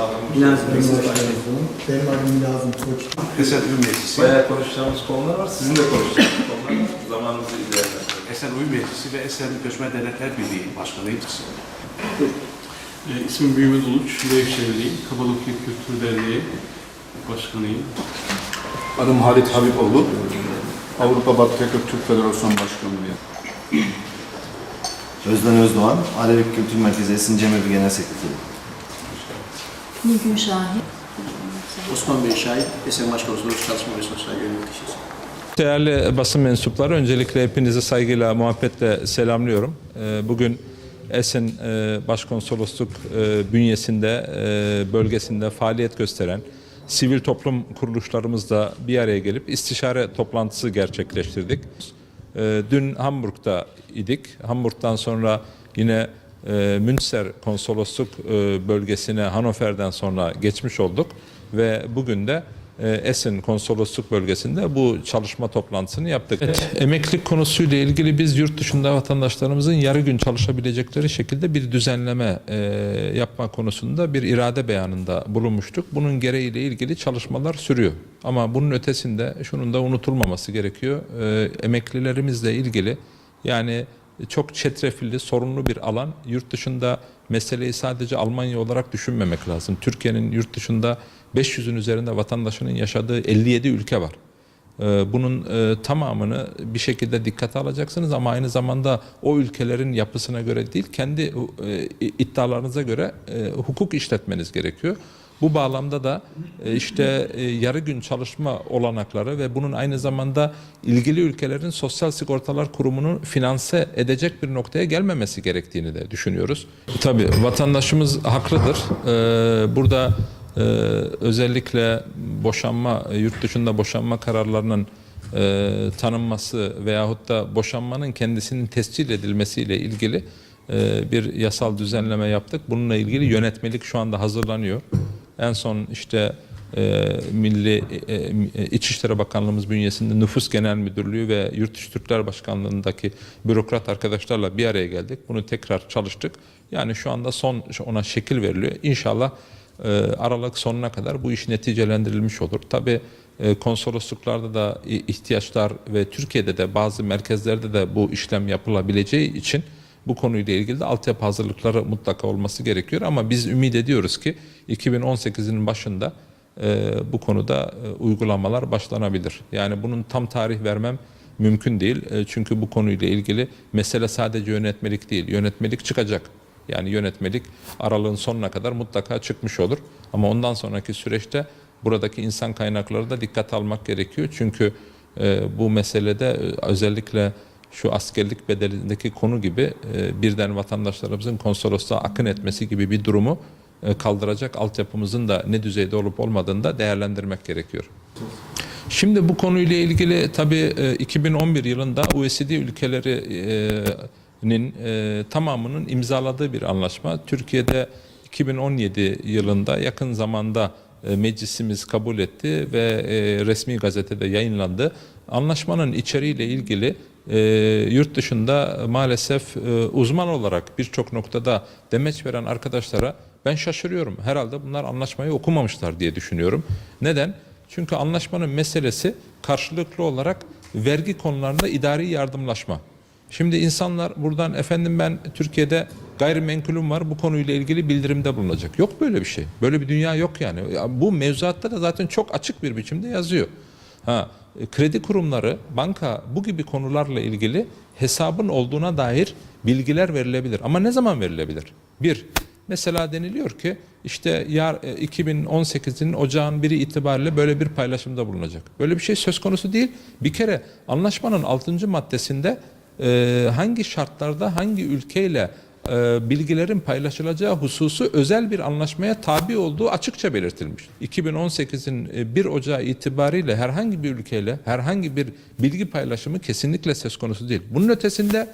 sağlamış. Lazım. Benim adım Lazım Koç. Esen Uyum Meclisi, Bayağı konuşacağımız konular var. Sizin de konuşacağınız konular var. Zamanımızı ilerler. Esen Uyum Meclisi ve Esen Göçmen Dernekler Birliği Başkanıyım. E, ismim Mehmet Uluç, Nevşehirliyim. Kapadokya Kültür Derneği Başkanıyım. Adım Halit Habiboğlu. Avrupa Batı Türk Federasyonu Başkanıyım. Özden Özdoğan, Alevi Kültür Merkezi Esin Cemevi Genel Sekreteri. Nilgün Şahin. Osman Bey Şahit, Esen Başkonsolos Çalışma ve Sosyal Yöneticisi. Değerli basın mensupları, öncelikle hepinizi saygıyla, muhabbetle selamlıyorum. Ee, Bugün Esin e, Başkonsolosluk e, bünyesinde, e, bölgesinde faaliyet gösteren sivil toplum kuruluşlarımızla bir araya gelip istişare toplantısı gerçekleştirdik. E, Dün Hamburg'da idik. Hamburg'dan sonra yine e, Münster Konsolosluk e, bölgesine Hannover'den sonra geçmiş olduk ve bugün de e, Esin Konsolosluk bölgesinde bu çalışma toplantısını yaptık. Evet, emeklilik konusuyla ilgili biz yurt dışında vatandaşlarımızın yarı gün çalışabilecekleri şekilde bir düzenleme e, yapma konusunda bir irade beyanında bulunmuştuk. Bunun gereğiyle ilgili çalışmalar sürüyor. Ama bunun ötesinde şunun da unutulmaması gerekiyor. E, emeklilerimizle ilgili yani çok çetrefilli, sorunlu bir alan. Yurt dışında meseleyi sadece Almanya olarak düşünmemek lazım. Türkiye'nin yurt dışında 500'ün üzerinde vatandaşının yaşadığı 57 ülke var. Ee, Bunun e, tamamını bir şekilde dikkate alacaksınız ama aynı zamanda o ülkelerin yapısına göre değil, kendi e, iddialarınıza göre e, hukuk işletmeniz gerekiyor. Bu bağlamda da e, işte e, yarı gün çalışma olanakları ve bunun aynı zamanda ilgili ülkelerin sosyal sigortalar kurumunu finanse edecek bir noktaya gelmemesi gerektiğini de düşünüyoruz. Tabii vatandaşımız haklıdır. Ee, Burada e, özellikle boşanma, yurt dışında boşanma kararlarının e, tanınması veyahut da boşanmanın kendisinin tescil edilmesiyle ilgili e, bir yasal düzenleme yaptık. Bununla ilgili yönetmelik şu anda hazırlanıyor. En son işte e, Milli e, e, İçişleri Bakanlığımız bünyesinde Nüfus Genel Müdürlüğü ve Yurt Dışı Türkler Başkanlığındaki bürokrat arkadaşlarla bir araya geldik. Bunu tekrar çalıştık. Yani şu anda son ona şekil veriliyor. İnşallah e, Aralık sonuna kadar bu iş neticelendirilmiş olur. Tabii e, konsolosluklarda da ihtiyaçlar ve Türkiye'de de bazı merkezlerde de bu işlem yapılabileceği için bu konuyla ilgili de altyapı hazırlıkları mutlaka olması gerekiyor. Ama biz ümit ediyoruz ki 2018'in başında e, bu konuda e, uygulamalar başlanabilir. Yani bunun tam tarih vermem mümkün değil. E, çünkü bu konuyla ilgili mesele sadece yönetmelik değil. Yönetmelik çıkacak. Yani yönetmelik aralığın sonuna kadar mutlaka çıkmış olur. Ama ondan sonraki süreçte buradaki insan kaynakları da dikkat almak gerekiyor. Çünkü e, bu meselede e, özellikle şu askerlik bedelindeki konu gibi e, birden vatandaşlarımızın konsolosluğa akın etmesi gibi bir durumu e, kaldıracak altyapımızın da ne düzeyde olup olmadığını da değerlendirmek gerekiyor. Şimdi bu konuyla ilgili tabii e, 2011 yılında OECD ülkelerinin e, tamamının imzaladığı bir anlaşma. Türkiye'de 2017 yılında yakın zamanda e, meclisimiz kabul etti ve e, resmi gazetede yayınlandı. Anlaşmanın içeriğiyle ilgili e, yurt dışında maalesef e, uzman olarak birçok noktada demeç veren arkadaşlara ben şaşırıyorum. Herhalde bunlar anlaşmayı okumamışlar diye düşünüyorum. Neden? Çünkü anlaşmanın meselesi karşılıklı olarak vergi konularında idari yardımlaşma. Şimdi insanlar buradan efendim ben Türkiye'de gayrimenkulüm var bu konuyla ilgili bildirimde bulunacak. Yok böyle bir şey. Böyle bir dünya yok yani. Ya bu mevzuatta da zaten çok açık bir biçimde yazıyor. Ha, kredi kurumları, banka bu gibi konularla ilgili hesabın olduğuna dair bilgiler verilebilir. Ama ne zaman verilebilir? Bir, mesela deniliyor ki işte yar, e, 2018'in ocağın biri itibariyle böyle bir paylaşımda bulunacak. Böyle bir şey söz konusu değil. Bir kere anlaşmanın 6. maddesinde e, hangi şartlarda hangi ülkeyle e, bilgilerin paylaşılacağı hususu özel bir anlaşmaya tabi olduğu açıkça belirtilmiş. 2018'in e, 1 Ocağı itibariyle herhangi bir ülkeyle herhangi bir bilgi paylaşımı kesinlikle söz konusu değil. Bunun ötesinde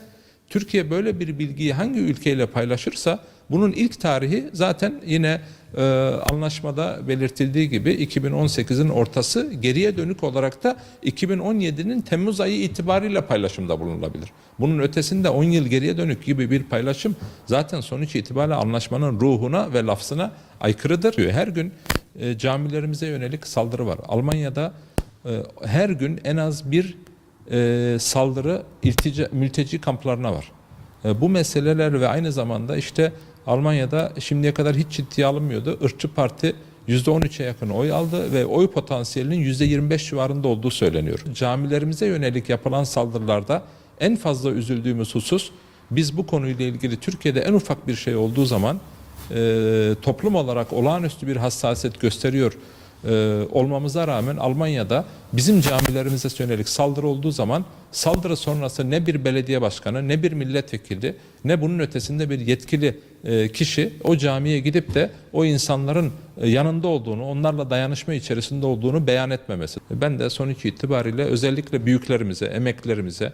Türkiye böyle bir bilgiyi hangi ülkeyle paylaşırsa Bunun ilk tarihi zaten yine e, anlaşmada belirtildiği gibi 2018'in ortası geriye dönük olarak da 2017'nin Temmuz ayı itibariyle paylaşımda bulunulabilir. Bunun ötesinde 10 yıl geriye dönük gibi bir paylaşım zaten sonuç itibariyle anlaşmanın ruhuna ve lafzına aykırıdır. Her gün e, camilerimize yönelik saldırı var. Almanya'da e, her gün en az bir saldırı iltica, mülteci kamplarına var. Bu meseleler ve aynı zamanda işte Almanya'da şimdiye kadar hiç ciddiye alınmıyordu. Irkçı parti %13'e yakın oy aldı ve oy potansiyelinin %25 civarında olduğu söyleniyor. Camilerimize yönelik yapılan saldırılarda en fazla üzüldüğümüz husus biz bu konuyla ilgili Türkiye'de en ufak bir şey olduğu zaman e, toplum olarak olağanüstü bir hassasiyet gösteriyor e, olmamıza rağmen Almanya'da bizim camilerimize yönelik saldırı olduğu zaman saldırı sonrası ne bir belediye başkanı ne bir milletvekili ne bunun ötesinde bir yetkili e, kişi o camiye gidip de o insanların e, yanında olduğunu, onlarla dayanışma içerisinde olduğunu beyan etmemesi. Ben de sonuç itibariyle özellikle büyüklerimize, emeklilerimize,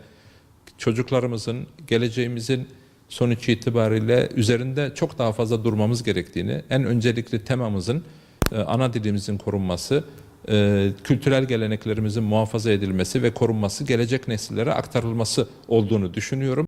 çocuklarımızın, geleceğimizin sonuç itibariyle üzerinde çok daha fazla durmamız gerektiğini, en öncelikli temamızın ana dilimizin korunması, e, kültürel geleneklerimizin muhafaza edilmesi ve korunması, gelecek nesillere aktarılması olduğunu düşünüyorum.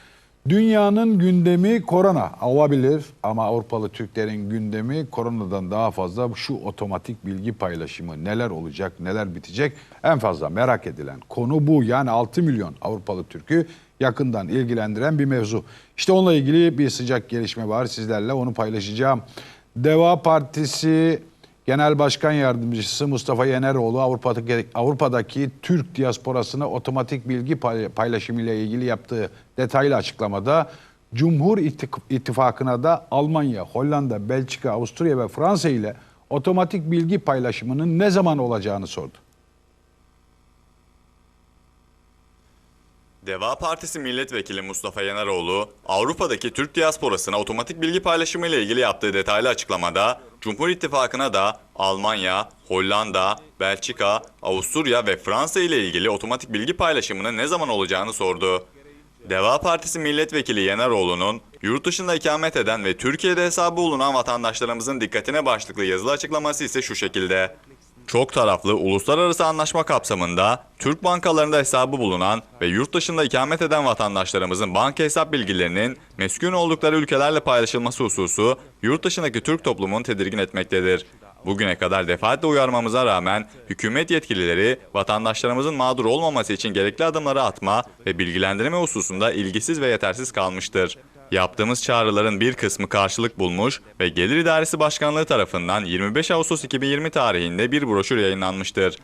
Dünyanın gündemi korona olabilir ama Avrupalı Türklerin gündemi koronadan daha fazla şu otomatik bilgi paylaşımı neler olacak neler bitecek en fazla merak edilen konu bu yani 6 milyon Avrupalı Türk'ü yakından ilgilendiren bir mevzu. İşte onunla ilgili bir sıcak gelişme var sizlerle onu paylaşacağım. Deva Partisi Genel Başkan Yardımcısı Mustafa Yeneroğlu Avrupa'daki, Avrupa'daki Türk diasporasına otomatik bilgi pay- paylaşımı ile ilgili yaptığı detaylı açıklamada Cumhur İttifakı'na da Almanya, Hollanda, Belçika, Avusturya ve Fransa ile otomatik bilgi paylaşımının ne zaman olacağını sordu. Deva Partisi Milletvekili Mustafa Yeneroğlu, Avrupa'daki Türk diasporasına otomatik bilgi paylaşımı ile ilgili yaptığı detaylı açıklamada, Cumhur İttifakı'na da Almanya, Hollanda, Belçika, Avusturya ve Fransa ile ilgili otomatik bilgi paylaşımının ne zaman olacağını sordu. Deva Partisi Milletvekili Yeneroğlu'nun yurt dışında ikamet eden ve Türkiye'de hesabı bulunan vatandaşlarımızın dikkatine başlıklı yazılı açıklaması ise şu şekilde. Çok taraflı uluslararası anlaşma kapsamında Türk bankalarında hesabı bulunan ve yurt dışında ikamet eden vatandaşlarımızın banka hesap bilgilerinin meskun oldukları ülkelerle paylaşılması hususu yurt dışındaki Türk toplumunu tedirgin etmektedir. Bugüne kadar defaatle uyarmamıza rağmen hükümet yetkilileri vatandaşlarımızın mağdur olmaması için gerekli adımları atma ve bilgilendirme hususunda ilgisiz ve yetersiz kalmıştır. Yaptığımız çağrıların bir kısmı karşılık bulmuş ve Gelir İdaresi Başkanlığı tarafından 25 Ağustos 2020 tarihinde bir broşür yayınlanmıştır.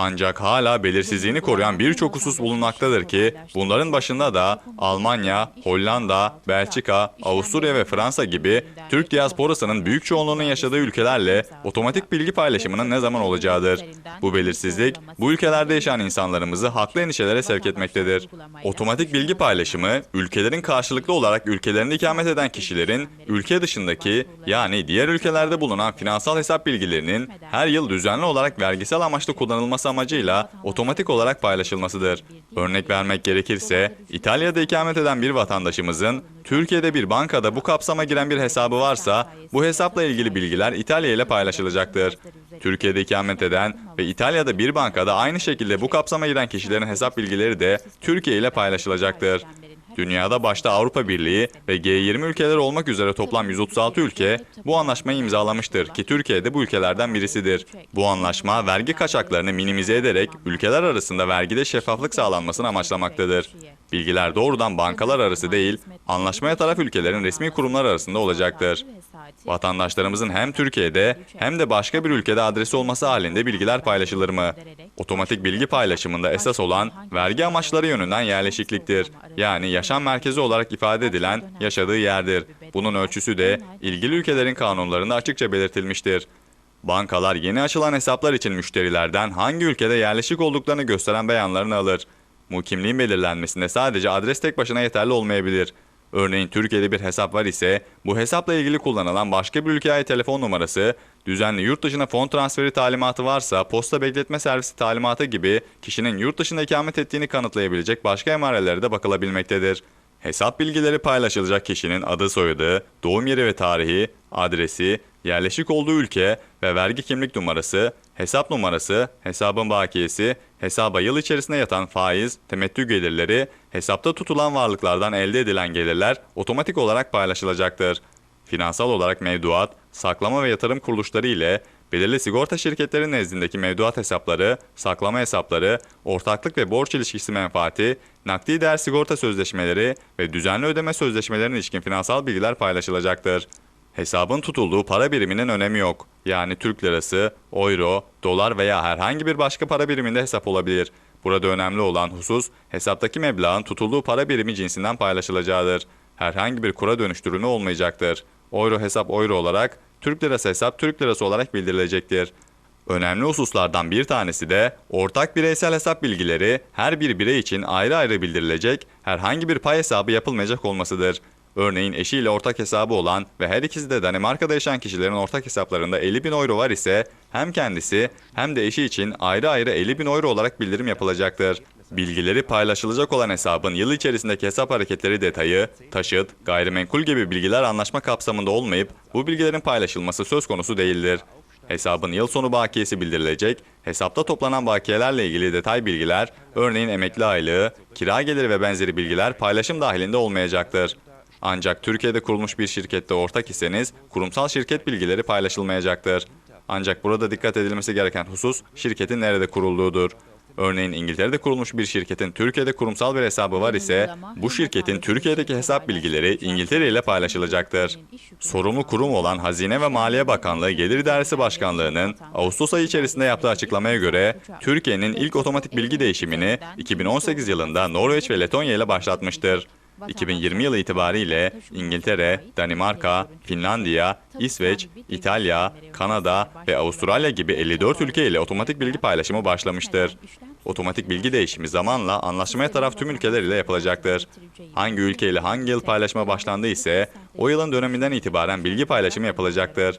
Ancak hala belirsizliğini koruyan birçok husus bulunmaktadır ki bunların başında da Almanya, Hollanda, Belçika, Avusturya ve Fransa gibi Türk diasporasının büyük çoğunluğunun yaşadığı ülkelerle otomatik bilgi paylaşımının ne zaman olacağıdır. Bu belirsizlik bu ülkelerde yaşayan insanlarımızı haklı endişelere sevk etmektedir. Otomatik bilgi paylaşımı ülkelerin karşılıklı olarak ülkelerinde ikamet eden kişilerin ülke dışındaki yani diğer ülkelerde bulunan finansal hesap bilgilerinin her yıl düzenli olarak vergisel amaçlı kullanılması amacıyla otomatik olarak paylaşılmasıdır. Örnek vermek gerekirse İtalya'da ikamet eden bir vatandaşımızın Türkiye'de bir bankada bu kapsama giren bir hesabı varsa bu hesapla ilgili bilgiler İtalya ile paylaşılacaktır. Türkiye'de ikamet eden ve İtalya'da bir bankada aynı şekilde bu kapsama giren kişilerin hesap bilgileri de Türkiye ile paylaşılacaktır. Dünyada başta Avrupa Birliği ve G20 ülkeleri olmak üzere toplam 136 ülke bu anlaşmayı imzalamıştır ki Türkiye de bu ülkelerden birisidir. Bu anlaşma vergi kaçaklarını minimize ederek ülkeler arasında vergide şeffaflık sağlanmasını amaçlamaktadır. Bilgiler doğrudan bankalar arası değil, anlaşmaya taraf ülkelerin resmi kurumlar arasında olacaktır. Vatandaşlarımızın hem Türkiye'de hem de başka bir ülkede adresi olması halinde bilgiler paylaşılır mı? Otomatik bilgi paylaşımında esas olan vergi amaçları yönünden yerleşikliktir. Yani yaşam merkezi olarak ifade edilen yaşadığı yerdir. Bunun ölçüsü de ilgili ülkelerin kanunlarında açıkça belirtilmiştir. Bankalar yeni açılan hesaplar için müşterilerden hangi ülkede yerleşik olduklarını gösteren beyanlarını alır. Bu kimliğin belirlenmesinde sadece adres tek başına yeterli olmayabilir. Örneğin Türkiye'de bir hesap var ise bu hesapla ilgili kullanılan başka bir ülkeye telefon numarası, düzenli yurt dışına fon transferi talimatı varsa posta bekletme servisi talimatı gibi kişinin yurt dışında ikamet ettiğini kanıtlayabilecek başka emarelere de bakılabilmektedir. Hesap bilgileri paylaşılacak kişinin adı soyadı, doğum yeri ve tarihi, adresi, yerleşik olduğu ülke ve vergi kimlik numarası, hesap numarası, hesabın bakiyesi, hesaba yıl içerisinde yatan faiz, temettü gelirleri, hesapta tutulan varlıklardan elde edilen gelirler otomatik olarak paylaşılacaktır. Finansal olarak mevduat, saklama ve yatırım kuruluşları ile belirli sigorta şirketleri nezdindeki mevduat hesapları, saklama hesapları, ortaklık ve borç ilişkisi menfaati, nakdi değer sigorta sözleşmeleri ve düzenli ödeme sözleşmelerine ilişkin finansal bilgiler paylaşılacaktır. Hesabın tutulduğu para biriminin önemi yok. Yani Türk lirası, euro, dolar veya herhangi bir başka para biriminde hesap olabilir. Burada önemli olan husus hesaptaki meblağın tutulduğu para birimi cinsinden paylaşılacağıdır. Herhangi bir kura dönüştürülme olmayacaktır. Euro hesap euro olarak, Türk lirası hesap Türk lirası olarak bildirilecektir. Önemli hususlardan bir tanesi de ortak bireysel hesap bilgileri her bir birey için ayrı ayrı bildirilecek, herhangi bir pay hesabı yapılmayacak olmasıdır. Örneğin eşiyle ortak hesabı olan ve her ikisi de Danimarka'da yaşayan kişilerin ortak hesaplarında 50 bin euro var ise hem kendisi hem de eşi için ayrı ayrı 50 bin euro olarak bildirim yapılacaktır. Bilgileri paylaşılacak olan hesabın yıl içerisindeki hesap hareketleri detayı, taşıt, gayrimenkul gibi bilgiler anlaşma kapsamında olmayıp bu bilgilerin paylaşılması söz konusu değildir. Hesabın yıl sonu bakiyesi bildirilecek, hesapta toplanan bakiyelerle ilgili detay bilgiler, örneğin emekli aylığı, kira geliri ve benzeri bilgiler paylaşım dahilinde olmayacaktır. Ancak Türkiye'de kurulmuş bir şirkette ortak iseniz kurumsal şirket bilgileri paylaşılmayacaktır. Ancak burada dikkat edilmesi gereken husus şirketin nerede kurulduğudur. Örneğin İngiltere'de kurulmuş bir şirketin Türkiye'de kurumsal bir hesabı var ise bu şirketin Türkiye'deki hesap bilgileri İngiltere ile paylaşılacaktır. Sorumlu kurum olan Hazine ve Maliye Bakanlığı Gelir İdaresi Başkanlığı'nın Ağustos ayı içerisinde yaptığı açıklamaya göre Türkiye'nin ilk otomatik bilgi değişimini 2018 yılında Norveç ve Letonya ile başlatmıştır. 2020 yılı itibariyle İngiltere, Danimarka, Finlandiya, İsveç, İtalya, Kanada ve Avustralya gibi 54 ülke ile otomatik bilgi paylaşımı başlamıştır. Otomatik bilgi değişimi zamanla anlaşmaya taraf tüm ülkeler ile yapılacaktır. Hangi ülke ile hangi yıl paylaşma başlandı ise o yılın döneminden itibaren bilgi paylaşımı yapılacaktır.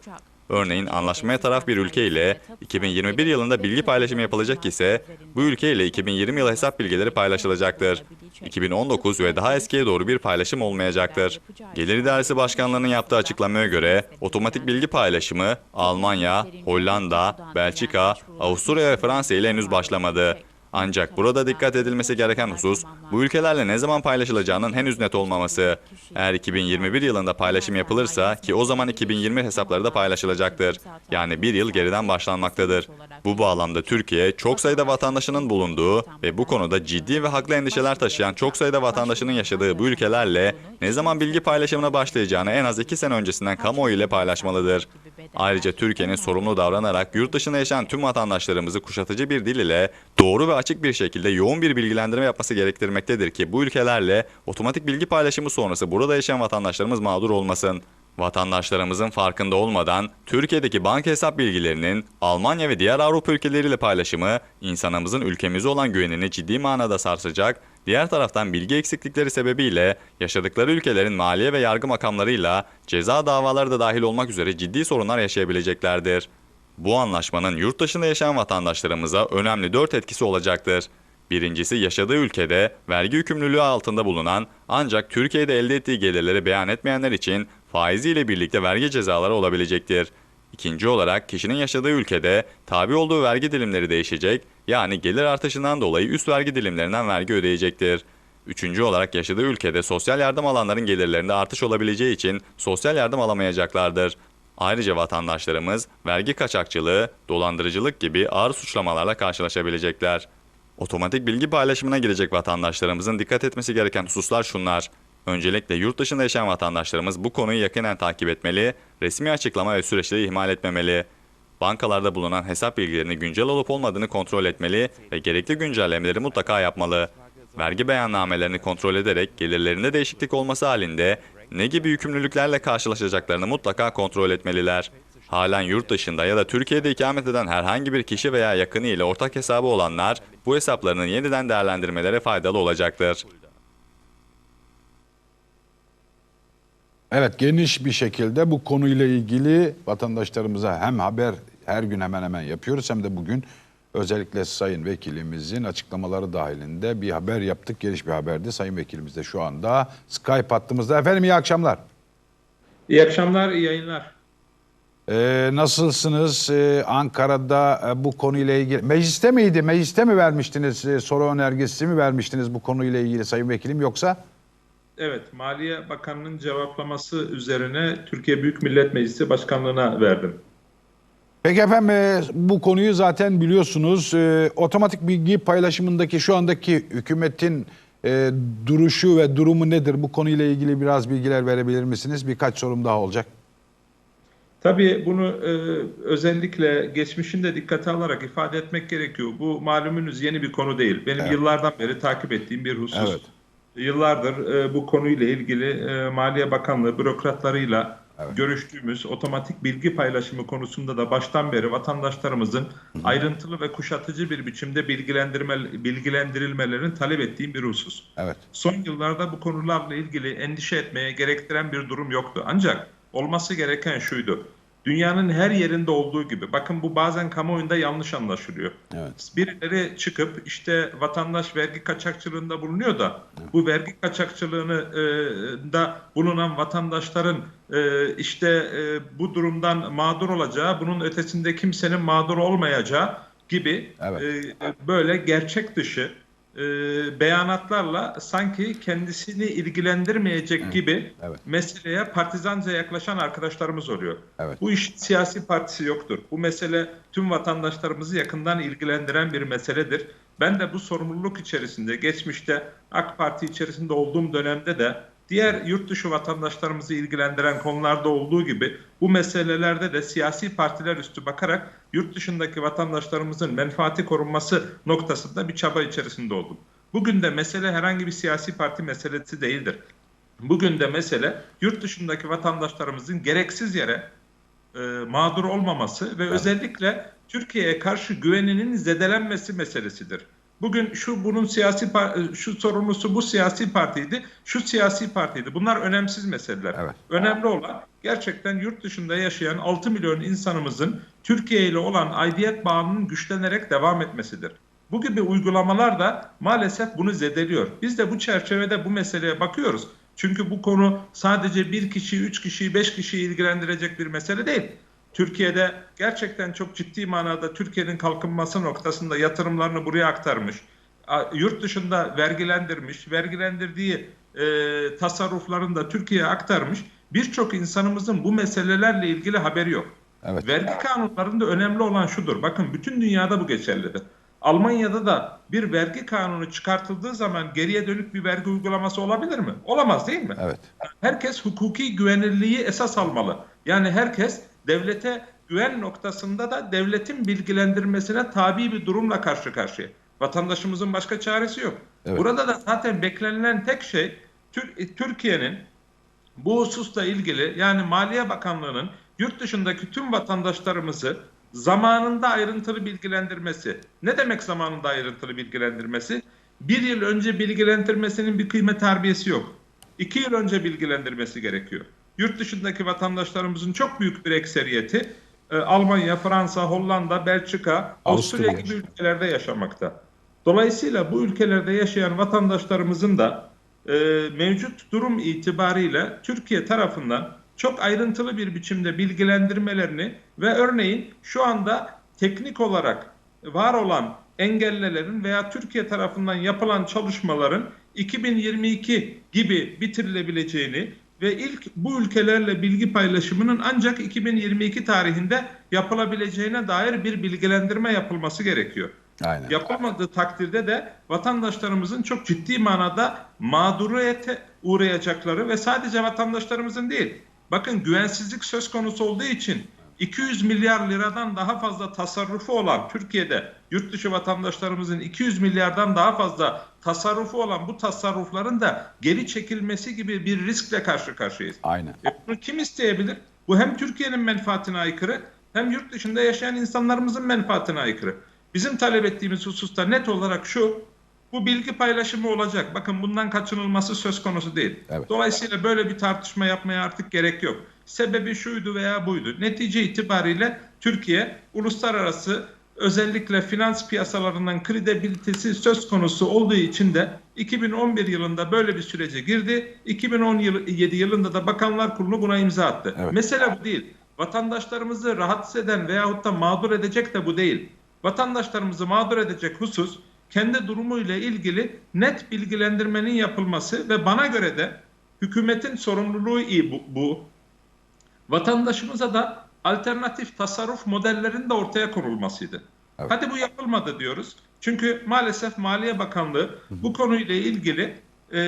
Örneğin anlaşmaya taraf bir ülke ile 2021 yılında bilgi paylaşımı yapılacak ise bu ülke ile 2020 yılı hesap bilgileri paylaşılacaktır. 2019 ve daha eskiye doğru bir paylaşım olmayacaktır. Gelir İdaresi Başkanlığı'nın yaptığı açıklamaya göre otomatik bilgi paylaşımı Almanya, Hollanda, Belçika, Avusturya ve Fransa ile henüz başlamadı. Ancak burada dikkat edilmesi gereken husus bu ülkelerle ne zaman paylaşılacağının henüz net olmaması. Eğer 2021 yılında paylaşım yapılırsa ki o zaman 2020 hesapları da paylaşılacaktır. Yani bir yıl geriden başlanmaktadır. Bu bağlamda Türkiye çok sayıda vatandaşının bulunduğu ve bu konuda ciddi ve haklı endişeler taşıyan çok sayıda vatandaşının yaşadığı bu ülkelerle ne zaman bilgi paylaşımına başlayacağını en az iki sene öncesinden kamuoyu ile paylaşmalıdır. Ayrıca Türkiye'nin sorumlu davranarak yurt dışında yaşayan tüm vatandaşlarımızı kuşatıcı bir dil ile doğru ve açık bir şekilde yoğun bir bilgilendirme yapması gerektirmektedir ki bu ülkelerle otomatik bilgi paylaşımı sonrası burada yaşayan vatandaşlarımız mağdur olmasın. Vatandaşlarımızın farkında olmadan Türkiye'deki banka hesap bilgilerinin Almanya ve diğer Avrupa ülkeleriyle paylaşımı insanımızın ülkemize olan güvenini ciddi manada sarsacak, diğer taraftan bilgi eksiklikleri sebebiyle yaşadıkları ülkelerin maliye ve yargı makamlarıyla ceza davaları da dahil olmak üzere ciddi sorunlar yaşayabileceklerdir. Bu anlaşmanın yurt dışında yaşayan vatandaşlarımıza önemli dört etkisi olacaktır. Birincisi yaşadığı ülkede vergi yükümlülüğü altında bulunan ancak Türkiye'de elde ettiği gelirleri beyan etmeyenler için faiziyle birlikte vergi cezaları olabilecektir. İkinci olarak kişinin yaşadığı ülkede tabi olduğu vergi dilimleri değişecek yani gelir artışından dolayı üst vergi dilimlerinden vergi ödeyecektir. Üçüncü olarak yaşadığı ülkede sosyal yardım alanların gelirlerinde artış olabileceği için sosyal yardım alamayacaklardır. Ayrıca vatandaşlarımız vergi kaçakçılığı, dolandırıcılık gibi ağır suçlamalarla karşılaşabilecekler. Otomatik bilgi paylaşımına girecek vatandaşlarımızın dikkat etmesi gereken hususlar şunlar. Öncelikle yurt dışında yaşayan vatandaşlarımız bu konuyu yakinen takip etmeli, resmi açıklama ve süreçleri ihmal etmemeli. Bankalarda bulunan hesap bilgilerini güncel olup olmadığını kontrol etmeli ve gerekli güncellemeleri mutlaka yapmalı. Vergi beyannamelerini kontrol ederek gelirlerinde değişiklik olması halinde ne gibi yükümlülüklerle karşılaşacaklarını mutlaka kontrol etmeliler. Halen yurt dışında ya da Türkiye'de ikamet eden herhangi bir kişi veya yakını ile ortak hesabı olanlar bu hesaplarının yeniden değerlendirmelere faydalı olacaktır. Evet geniş bir şekilde bu konuyla ilgili vatandaşlarımıza hem haber her gün hemen hemen yapıyoruz hem de bugün Özellikle Sayın Vekilimizin açıklamaları dahilinde bir haber yaptık. Geniş bir haberdi. Sayın Vekilimiz de şu anda Skype hattımızda. Efendim iyi akşamlar. İyi akşamlar, iyi yayınlar. Ee, nasılsınız? Ee, Ankara'da e, bu konuyla ilgili mecliste miydi? Mecliste mi vermiştiniz? e, soru önergesi mi vermiştiniz bu konuyla ilgili Sayın Vekilim yoksa? Evet, Maliye Bakanı'nın cevaplaması üzerine Türkiye Büyük Millet Meclisi Başkanlığı'na verdim. Peki efendim e, bu konuyu zaten biliyorsunuz. E, otomatik bilgi paylaşımındaki şu andaki hükümetin e, duruşu ve durumu nedir? Bu konuyla ilgili biraz bilgiler verebilir misiniz? Birkaç sorum daha olacak. Tabii bunu e, özellikle geçmişinde dikkate alarak ifade etmek gerekiyor. Bu malumunuz yeni bir konu değil. Benim Evet. yıllardan beri takip ettiğim bir husus. Evet. Yıllardır e, bu konuyla ilgili e, Maliye Bakanlığı bürokratlarıyla Evet. görüştüğümüz otomatik bilgi paylaşımı konusunda da baştan beri vatandaşlarımızın ayrıntılı ve kuşatıcı bir biçimde bilgilendirme bilgilendirilmelerini talep ettiğim bir husus. Evet. Son yıllarda bu konularla ilgili endişe etmeye gerektiren bir durum yoktu. Ancak olması gereken şuydu. Dünyanın her yerinde olduğu gibi, bakın bu bazen kamuoyunda yanlış anlaşılıyor. Evet. Birileri çıkıp işte vatandaş vergi kaçakçılığında bulunuyor da bu vergi kaçakçılığını e, da bulunan vatandaşların e, işte e, bu durumdan mağdur olacağı, bunun ötesinde kimsenin mağdur olmayacağı gibi Evet. e, böyle gerçek dışı e, beyanatlarla sanki kendisini ilgilendirmeyecek gibi Evet. meseleye partizanca yaklaşan arkadaşlarımız oluyor. Evet. Bu iş siyasi partisi yoktur. Bu mesele tüm vatandaşlarımızı yakından ilgilendiren bir meseledir. Ben de bu sorumluluk içerisinde geçmişte AK Parti içerisinde olduğum dönemde de diğer yurt dışı vatandaşlarımızı ilgilendiren konularda olduğu gibi bu meselelerde de siyasi partiler üstü bakarak yurt dışındaki vatandaşlarımızın menfaati korunması noktasında bir çaba içerisinde oldum. Bugün de mesele herhangi bir siyasi parti meselesi değildir. Bugün de mesele yurt dışındaki vatandaşlarımızın gereksiz yere e, mağdur olmaması ve özellikle Türkiye'ye karşı güveninin zedelenmesi meselesidir. Bugün şu bunun siyasi par- şu sorumlusu bu siyasi partiydi, şu siyasi partiydi. Bunlar önemsiz meseleler. Evet. Önemli olan gerçekten yurt dışında yaşayan 6 milyon insanımızın Türkiye ile olan aidiyet bağının güçlenerek devam etmesidir. Bu gibi uygulamalar da maalesef bunu zedeliyor. Biz de bu çerçevede bu meseleye bakıyoruz. Çünkü bu konu sadece bir kişiyi, üç kişiyi, beş kişiyi ilgilendirecek bir mesele değil. Türkiye'de gerçekten çok ciddi manada Türkiye'nin kalkınması noktasında yatırımlarını buraya aktarmış. Yurt dışında vergilendirmiş, vergilendirdiği e, tasarruflarını da Türkiye'ye aktarmış. Birçok insanımızın bu meselelerle ilgili haberi yok. Evet. Vergi kanunlarında önemli olan şudur. Bakın bütün dünyada bu geçerlidir. Almanya'da da bir vergi kanunu çıkartıldığı zaman geriye dönük bir vergi uygulaması olabilir mi? Olamaz değil mi? Evet. Herkes hukuki güvenilirliği esas almalı. Yani herkes devlete güven noktasında da devletin bilgilendirmesine tabi bir durumla karşı karşıya. Vatandaşımızın başka çaresi yok. Evet. Burada da zaten beklenilen tek şey Tür- Türkiye'nin bu hususla ilgili yani Maliye Bakanlığı'nın yurt dışındaki tüm vatandaşlarımızı zamanında ayrıntılı bilgilendirmesi. Ne demek zamanında ayrıntılı bilgilendirmesi? Bir yıl önce bilgilendirmesinin bir kıymet harbiyesi yok. İki yıl önce bilgilendirmesi gerekiyor. Yurt dışındaki vatandaşlarımızın çok büyük bir ekseriyeti e, Almanya, Fransa, Hollanda, Belçika, Avusturya Avusturya. gibi ülkelerde yaşamakta. Dolayısıyla bu ülkelerde yaşayan vatandaşlarımızın da e, mevcut durum itibariyle Türkiye tarafından çok ayrıntılı bir biçimde bilgilendirmelerini ve örneğin şu anda teknik olarak var olan engellelerin veya Türkiye tarafından yapılan çalışmaların 2022 gibi bitirilebileceğini ve ilk bu ülkelerle bilgi paylaşımının ancak 2022 tarihinde yapılabileceğine dair bir bilgilendirme yapılması gerekiyor. Aynen. Yapılmadığı takdirde de vatandaşlarımızın çok ciddi manada mağduriyete uğrayacakları ve sadece vatandaşlarımızın değil. Bakın güvensizlik söz konusu olduğu için 200 milyar liradan daha fazla tasarrufu olan Türkiye'de yurt dışı vatandaşlarımızın 200 milyardan daha fazla tasarrufu olan bu tasarrufların da geri çekilmesi gibi bir riskle karşı karşıyayız. Aynen. E bunu kim isteyebilir? Bu hem Türkiye'nin menfaatine aykırı hem yurt dışında yaşayan insanlarımızın menfaatine aykırı. Bizim talep ettiğimiz hususta net olarak şu, bu bilgi paylaşımı olacak. Bakın bundan kaçınılması söz konusu değil. Evet. Dolayısıyla böyle bir tartışma yapmaya artık gerek yok. Sebebi şuydu veya buydu. Netice itibariyle Türkiye uluslararası özellikle finans piyasalarının kredibilitesi söz konusu olduğu için de 2011 yılında böyle bir sürece girdi. 2017 yılında da Bakanlar Kurulu buna imza attı. Evet. Mesele bu değil. Vatandaşlarımızı rahatsız eden veyahut da mağdur edecek de bu değil. Vatandaşlarımızı mağdur edecek husus kendi durumuyla ilgili net bilgilendirmenin yapılması ve bana göre de hükümetin sorumluluğu iyi bu. bu. Vatandaşımıza da alternatif tasarruf modellerinin de ortaya konulmasıydı. Evet. Hadi bu yapılmadı diyoruz. Çünkü maalesef Maliye Bakanlığı bu konuyla ilgili e,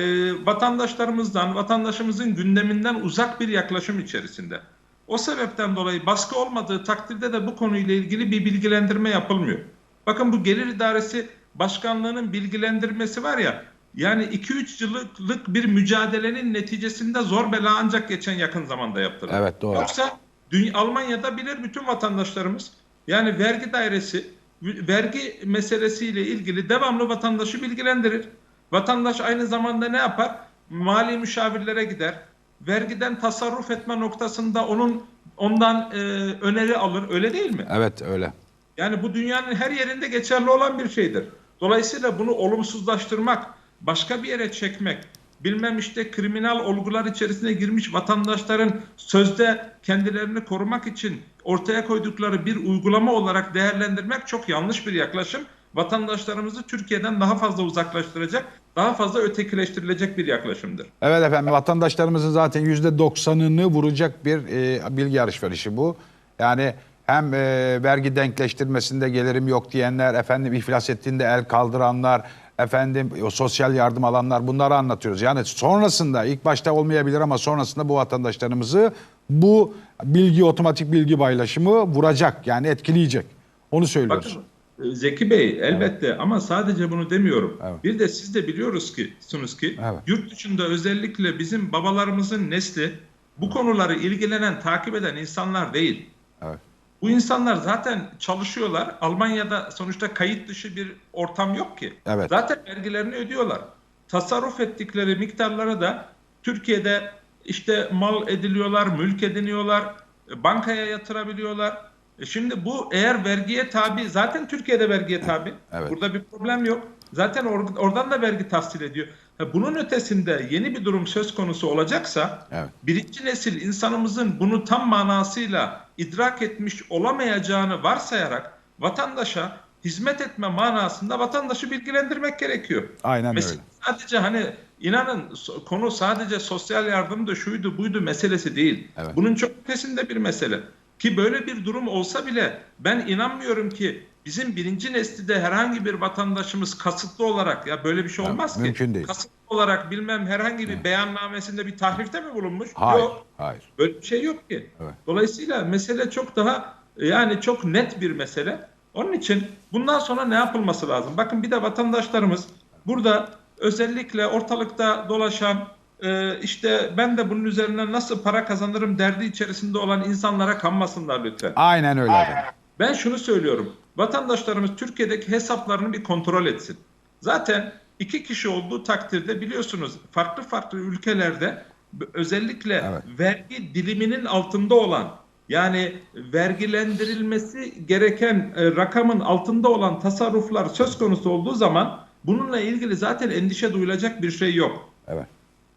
vatandaşlarımızdan, vatandaşımızın gündeminden uzak bir yaklaşım içerisinde. O sebepten dolayı baskı olmadığı takdirde de bu konuyla ilgili bir bilgilendirme yapılmıyor. Bakın bu gelir idaresi başkanlığının bilgilendirmesi var ya, yani 2-3 yıllık bir mücadelenin neticesinde zor bela ancak geçen yakın zamanda yaptılar. Evet, doğru. Yoksa dünya, Almanya'da bilir bütün vatandaşlarımız. Yani vergi dairesi vergi meselesiyle ilgili devamlı vatandaşı bilgilendirir. Vatandaş aynı zamanda ne yapar? Mali müşavirlere gider. Vergiden tasarruf etme noktasında onun ondan e, öneri alır. Öyle değil mi? Evet öyle. Yani bu dünyanın her yerinde geçerli olan bir şeydir. Dolayısıyla bunu olumsuzlaştırmak, başka bir yere çekmek, bilmem işte kriminal olgular içerisine girmiş vatandaşların sözde kendilerini korumak için ortaya koydukları bir uygulama olarak değerlendirmek çok yanlış bir yaklaşım. Vatandaşlarımızı Türkiye'den daha fazla uzaklaştıracak, daha fazla ötekileştirilecek bir yaklaşımdır. Evet efendim vatandaşlarımızın zaten yüzde doksanını vuracak bir e, bilgi alışverişi bu. Yani hem e, vergi denkleştirmesinde gelirim yok diyenler, efendim iflas ettiğinde el kaldıranlar, efendim o sosyal yardım alanlar bunları anlatıyoruz. Yani sonrasında ilk başta olmayabilir ama sonrasında bu vatandaşlarımızı bu bilgi otomatik bilgi paylaşımı vuracak yani etkileyecek. Onu söylüyoruz. Bakın e, Zeki Bey elbette ama sadece bunu demiyorum. Evet. Bir de siz de biliyoruz ki, sunuz ki Evet. yurt dışında özellikle bizim babalarımızın nesli bu konuları ilgilenen, takip eden insanlar değil. Evet. Bu insanlar zaten çalışıyorlar. Almanya'da sonuçta kayıt dışı bir ortam yok ki. Evet. Zaten vergilerini ödüyorlar. Tasarruf ettikleri miktarlara da Türkiye'de işte mal ediliyorlar, mülk ediniyorlar, bankaya yatırabiliyorlar. E Şimdi bu eğer vergiye tabi, zaten Türkiye'de vergiye tabi. Evet. Burada bir problem yok. Zaten or- oradan da vergi tahsil ediyor. Bunun ötesinde yeni bir durum söz konusu olacaksa Evet. birinci nesil insanımızın bunu tam manasıyla idrak etmiş olamayacağını varsayarak vatandaşa hizmet etme manasında vatandaşı bilgilendirmek gerekiyor. Aynen Mes- öyle. Sadece hani inanın konu sadece sosyal yardımdı şuydu buydu meselesi değil. Evet. Bunun çok ötesinde bir mesele. Ki böyle bir durum olsa bile ben inanmıyorum ki bizim birinci neslide herhangi bir vatandaşımız kasıtlı olarak ya böyle bir şey olmaz ki. mümkün değil. Kasıtlı olarak bilmem herhangi bir beyannamesinde bir tahrifte mi bulunmuş? Hayır, Yok. hayır. Böyle bir şey yok ki. Evet. Dolayısıyla mesele çok daha yani çok net bir mesele. Onun için bundan sonra ne yapılması lazım? Bakın bir de vatandaşlarımız burada özellikle ortalıkta dolaşan e, işte ben de bunun üzerinden nasıl para kazanırım derdi içerisinde olan insanlara kanmasınlar lütfen. Aynen öyle efendim. Ben şunu söylüyorum. Vatandaşlarımız Türkiye'deki hesaplarını bir kontrol etsin. Zaten iki kişi olduğu takdirde biliyorsunuz farklı farklı ülkelerde özellikle Evet. vergi diliminin altında olan yani vergilendirilmesi gereken e, rakamın altında olan tasarruflar söz konusu olduğu zaman bununla ilgili zaten endişe duyulacak bir şey yok. Evet.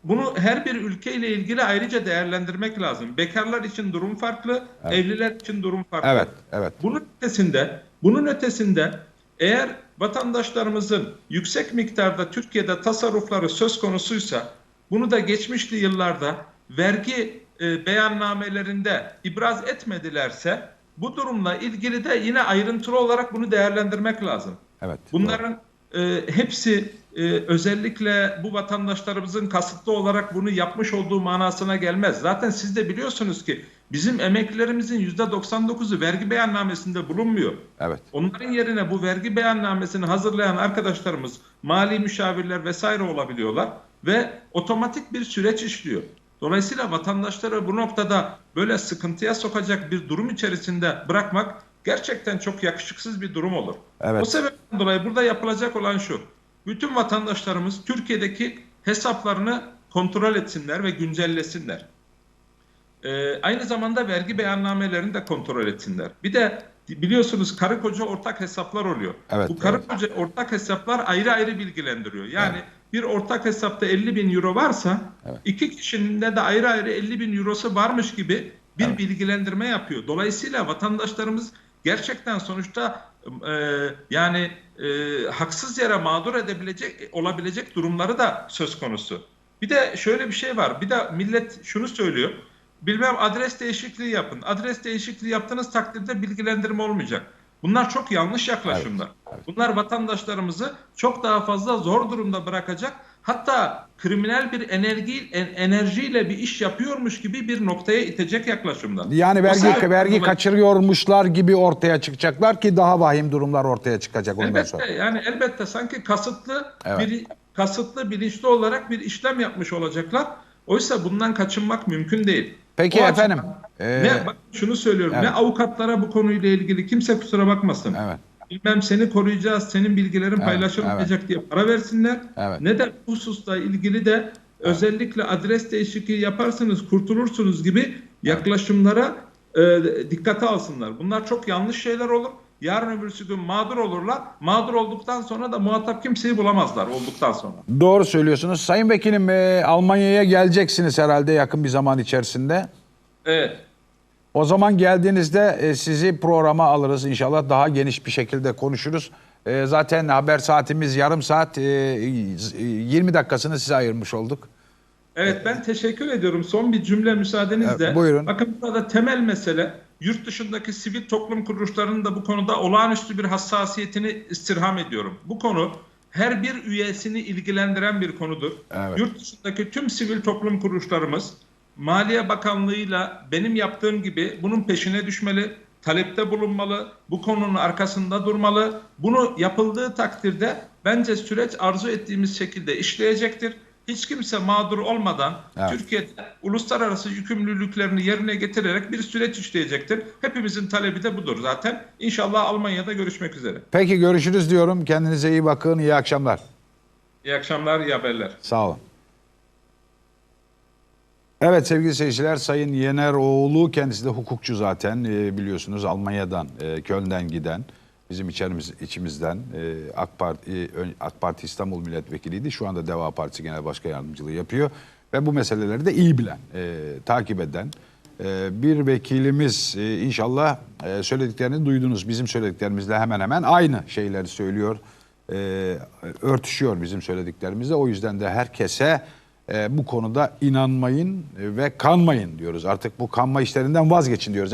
Bunu her bir ülkeyle ilgili ayrıca değerlendirmek lazım. Bekarlar için durum farklı, Evet. evliler için durum farklı. Evet, evet. Bunun ötesinde, bunun ötesinde eğer vatandaşlarımızın yüksek miktarda Türkiye'de tasarrufları söz konusuysa bunu da geçmişli yıllarda vergi e, beyannamelerinde ibraz etmedilerse bu durumla ilgili de yine ayrıntılı olarak bunu değerlendirmek lazım. Evet. Bunların e, hepsi e, özellikle bu vatandaşlarımızın kasıtlı olarak bunu yapmış olduğu manasına gelmez. Zaten siz de biliyorsunuz ki bizim emeklilerimizin %99'u vergi beyannamesinde bulunmuyor. Evet. Onların yerine bu vergi beyannamesini hazırlayan arkadaşlarımız mali müşavirler vesaire olabiliyorlar ve otomatik bir süreç işliyor. Dolayısıyla vatandaşları bu noktada böyle sıkıntıya sokacak bir durum içerisinde bırakmak gerçekten çok yakışıksız bir durum olur. Evet. O sebepten dolayı burada yapılacak olan şu. Bütün vatandaşlarımız Türkiye'deki hesaplarını kontrol etsinler ve güncellesinler. Ee, aynı zamanda vergi beyannamelerini de kontrol etsinler. Bir de biliyorsunuz karı koca ortak hesaplar oluyor. Evet, Bu karı evet. koca ortak hesaplar ayrı ayrı bilgilendiriyor. Yani bir ortak hesapta 50 bin euro varsa iki kişinin de ayrı ayrı 50 bin eurosu varmış gibi bir bilgilendirme yapıyor. Dolayısıyla vatandaşlarımız gerçekten sonuçta e, yani e, haksız yere mağdur edebilecek olabilecek durumları da söz konusu. Bir de şöyle bir şey var. Bir de millet şunu söylüyor. Bilmem adres değişikliği yapın. Adres değişikliği yaptığınız takdirde bilgilendirme olmayacak. Bunlar çok yanlış yaklaşımlar. Bunlar vatandaşlarımızı çok daha fazla zor durumda bırakacak. Hatta kriminal bir enerji en- enerjiyle bir iş yapıyormuş gibi bir noktaya itecek yaklaşımlar. Yani vergi sebepten vergi kaçırıyormuşlar gibi ortaya çıkacaklar ki daha vahim durumlar ortaya çıkacak ondan Elbette sonra. yani elbette sanki kasıtlı Evet. bir kasıtlı bilinçli olarak bir işlem yapmış olacaklar. Oysa bundan kaçınmak mümkün değil. Peki O efendim. açıdan- e, ne bak şunu söylüyorum. evet. Ne avukatlara bu konuyla ilgili kimse kusura bakmasın. evet. Bilmem seni koruyacağız, senin bilgilerin Evet, paylaşılmayacak diye para versinler. Evet. Ne de bu hususla ilgili de özellikle adres değişikliği yaparsınız, kurtulursunuz gibi yaklaşımlara e, dikkate alsınlar. Bunlar çok yanlış şeyler olur. Yarın öbürsü gün mağdur olurlar. Mağdur olduktan sonra da muhatap kimseyi bulamazlar olduktan sonra. Doğru söylüyorsunuz. Sayın Vekilim e, Almanya'ya geleceksiniz herhalde yakın bir zaman içerisinde. Evet. O zaman geldiğinizde e, sizi programa alırız inşallah daha geniş bir şekilde konuşuruz. E, zaten haber saatimiz yarım saat e, 20 dakikasını size ayırmış olduk. Evet ben teşekkür ediyorum. Son bir cümle müsaadenizle. Evet, buyurun. Bakın burada temel mesele yurt dışındaki sivil toplum kuruluşlarının da bu konuda olağanüstü bir hassasiyetini istirham ediyorum. Bu konu her bir üyesini ilgilendiren bir konudur. Evet. Yurt dışındaki tüm sivil toplum kuruluşlarımız Maliye Bakanlığı'yla benim yaptığım gibi bunun peşine düşmeli, talepte bulunmalı, bu konunun arkasında durmalı. Bunu yapıldığı takdirde bence süreç arzu ettiğimiz şekilde işleyecektir. Hiç kimse mağdur olmadan Evet. Türkiye'de uluslararası yükümlülüklerini yerine getirerek bir süreç işleyecektir. Hepimizin talebi de budur zaten. İnşallah Almanya'da görüşmek üzere. Peki görüşürüz diyorum. Kendinize iyi bakın. İyi akşamlar. İyi akşamlar, iyi haberler. Sağ olun. Evet sevgili seyirciler Sayın Yeneroğlu kendisi de hukukçu zaten e, biliyorsunuz Almanya'dan e, Köln'den giden bizim içerimiz, içimizden e, AK Parti e, AK Parti İstanbul Milletvekiliydi. Şu anda Deva Partisi Genel Başkan Yardımcılığı yapıyor ve bu meseleleri de iyi bilen, e, takip eden e, bir vekilimiz e, inşallah e, söylediklerini duydunuz. Bizim söylediklerimizle hemen hemen aynı şeyleri söylüyor. E, örtüşüyor bizim söylediklerimizle. O yüzden de herkese e, bu konuda inanmayın ve kanmayın diyoruz. Artık bu kanma işlerinden vazgeçin diyoruz.